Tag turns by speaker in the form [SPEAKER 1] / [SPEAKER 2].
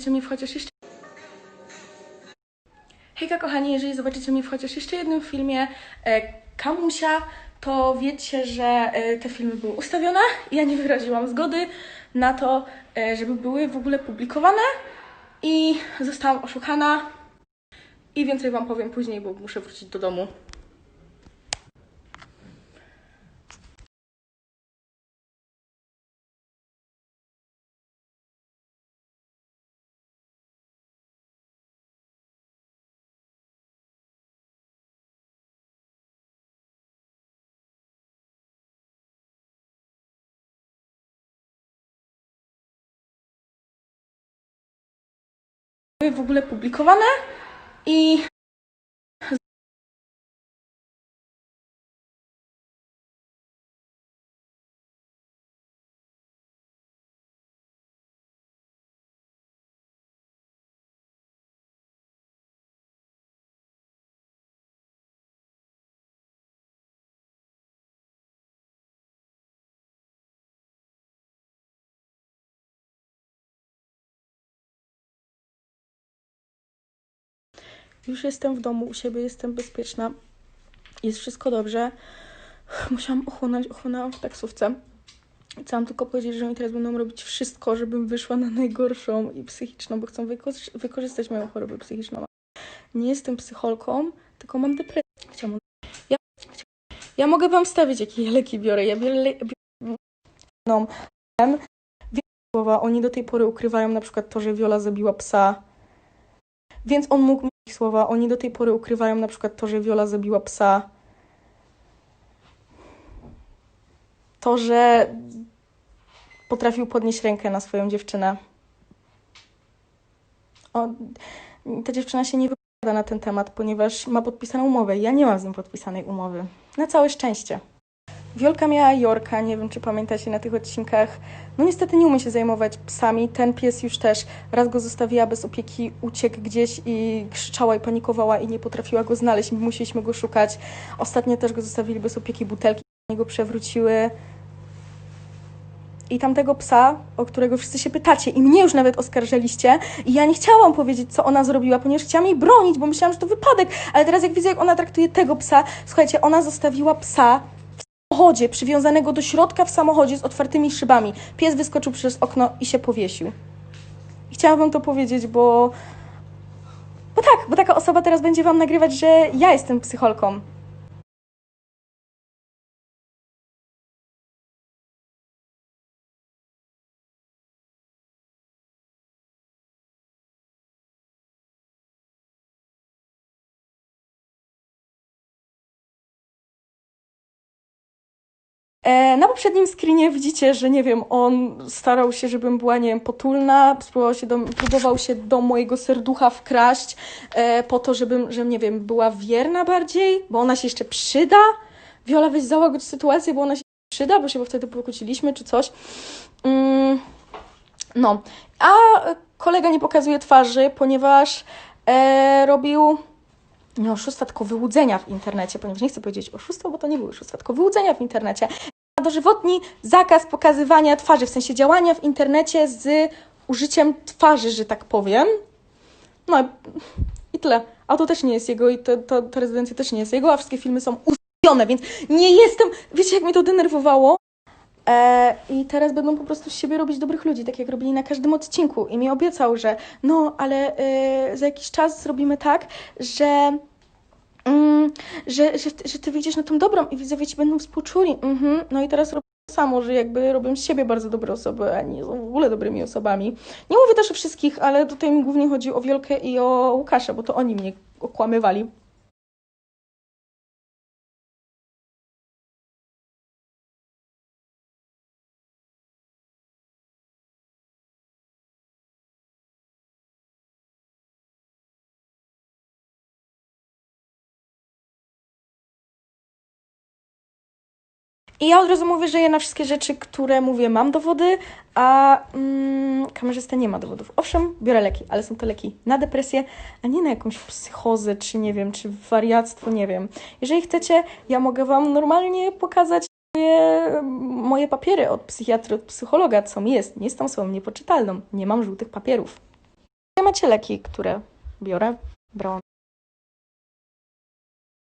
[SPEAKER 1] zobaczycie mnie w chociaż jeszcze... Hejka kochani, jeżeli zobaczycie mnie w chociaż jeszcze jednym filmie e, Kamusia, to wiecie, że e, te filmy były ustawione i ja nie wyraziłam zgody na to, e, żeby były w ogóle publikowane i zostałam oszukana i więcej Wam powiem później, bo muszę wrócić do domu. W ogóle publikowane i Już jestem w domu u siebie, jestem bezpieczna. Jest wszystko dobrze. Musiałam ochłonąć, ochłonęłam w taksówce. Chciałam tylko powiedzieć, że oni teraz będą robić wszystko, żebym wyszła na najgorszą i psychiczną, bo chcą wyko- wykorzystać moją chorobę psychiczną. Nie jestem psycholką, tylko mam depresję. Chciałam... Ja, ja mogę wam wstawić, jakie ja leki biorę. Ja biorę... Le... biorę... No. Oni do tej pory ukrywają na przykład to, że Viola zabiła psa. Więc on mógł słowa. Oni do tej pory ukrywają na przykład to, że Viola zabiła psa. To, że potrafił podnieść rękę na swoją dziewczynę. O, ta dziewczyna się nie wypowiada na ten temat, ponieważ ma podpisaną umowę. Ja nie mam z nim podpisanej umowy. Na całe szczęście. Wiolka miała Jorka, nie wiem czy pamiętacie na tych odcinkach. No niestety nie umie się zajmować psami. Ten pies już też raz go zostawiła bez opieki, uciekł gdzieś i krzyczała i panikowała i nie potrafiła go znaleźć. My musieliśmy go szukać. Ostatnio też go zostawili bez opieki, butelki niego przewróciły. I tamtego psa, o którego wszyscy się pytacie i mnie już nawet oskarżaliście i ja nie chciałam powiedzieć, co ona zrobiła, ponieważ chciałam jej bronić, bo myślałam, że to wypadek, ale teraz jak widzę, jak ona traktuje tego psa, słuchajcie, ona zostawiła psa samochodzie, przywiązanego do środka w samochodzie z otwartymi szybami. Pies wyskoczył przez okno i się powiesił. I chciałam wam to powiedzieć, bo... Bo tak, bo taka osoba teraz będzie wam nagrywać, że ja jestem psycholką. Na poprzednim screenie widzicie, że nie wiem, on starał się, żebym była, nie wiem, potulna, próbował się do, próbował się do mojego serducha wkraść e, po to, żebym, żebym, nie wiem, była wierna bardziej, bo ona się jeszcze przyda. Wiola, weź załagodź sytuację, bo ona się przyda, bo się bo wtedy pokłóciliśmy czy coś. Mm, no, a kolega nie pokazuje twarzy, ponieważ e, robił nie oszustwa, tylko wyłudzenia w internecie, ponieważ nie chcę powiedzieć oszustwo, bo to nie były oszustwa, tylko wyłudzenia w internecie. Dożywotni zakaz pokazywania twarzy, w sensie działania w internecie z użyciem twarzy, że tak powiem. No i tyle. Auto też nie jest jego i to, to, ta rezydencja też nie jest jego, a wszystkie filmy są ustawione, więc nie jestem... Wiecie, jak mnie to denerwowało? E, I teraz będą po prostu z siebie robić dobrych ludzi, tak jak robili na każdym odcinku. I mi obiecał, że no, ale e, za jakiś czas zrobimy tak, że, mm, że, że, że ty wyjdziesz na tą dobrą i widzowie ci będą współczuli. Mhm. No i teraz robię to samo, że jakby robią z siebie bardzo dobre osoby, a nie są w ogóle dobrymi osobami. Nie mówię też o wszystkich, ale tutaj mi głównie chodzi o Wiolkę i o Łukasza, bo to oni mnie okłamywali. I ja od razu mówię, że ja na wszystkie rzeczy, które mówię, mam dowody, a mm, kamerzysta nie ma dowodów. Owszem, biorę leki, ale są to leki na depresję, a nie na jakąś psychozę, czy nie wiem, czy wariactwo, nie wiem. Jeżeli chcecie, ja mogę Wam normalnie pokazać moje, moje papiery od psychiatry, od psychologa, co mi jest. Nie jestem osobą niepoczytalną, nie mam żółtych papierów. macie leki, które biorę, brałam